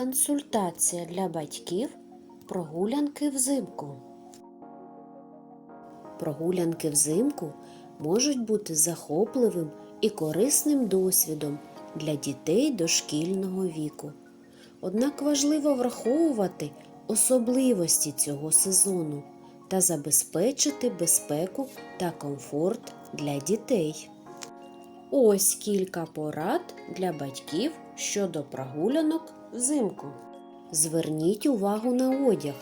Консультація для батьків прогулянки взимку. Прогулянки взимку можуть бути захопливим і корисним досвідом для дітей дошкільного віку. Однак важливо враховувати особливості цього сезону та забезпечити безпеку та комфорт для дітей. Ось кілька порад для батьків щодо прогулянок взимку. Зверніть увагу на одяг.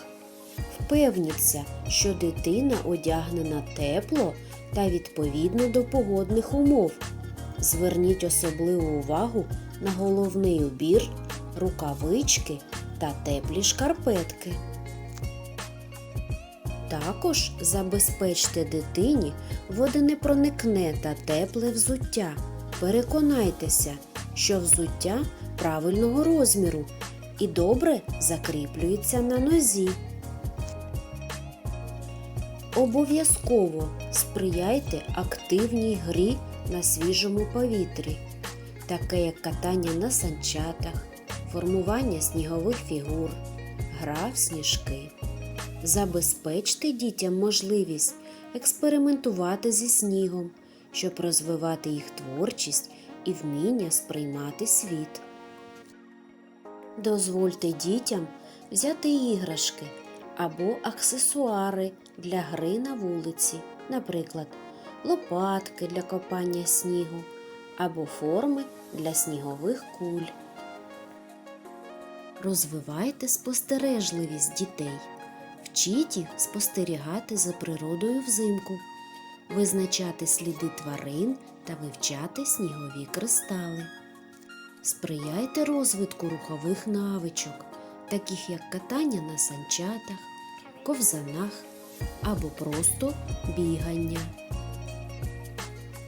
Впевніться, що дитина одягнена тепло та відповідно до погодних умов. Зверніть особливу увагу на головний убір, рукавички та теплі шкарпетки. Також забезпечте дитині водонепроникне та тепле взуття. Переконайтеся, що взуття правильного розміру і добре закріплюється на нозі. Обов'язково сприяйте активній грі на свіжому повітрі, таке як катання на санчатах, формування снігових фігур, гра в сніжки. Забезпечте дітям можливість експериментувати зі снігом, щоб розвивати їх творчість і вміння сприймати світ. Дозвольте дітям взяти іграшки або аксесуари для гри на вулиці, наприклад, лопатки для копання снігу або форми для снігових куль. Розвивайте спостережливість дітей. Вчіть їх спостерігати за природою взимку, визначати сліди тварин та вивчати снігові кристали. Сприяйте розвитку рухових навичок, таких як катання на санчатах, ковзанах або просто бігання.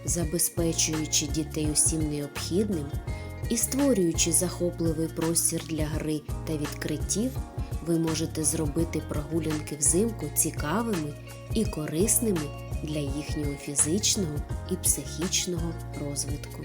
Забезпечуючи дітей усім необхідним і створюючи захопливий простір для гри та відкриттів, ви можете зробити прогулянки взимку цікавими і корисними для їхнього фізичного і психічного розвитку.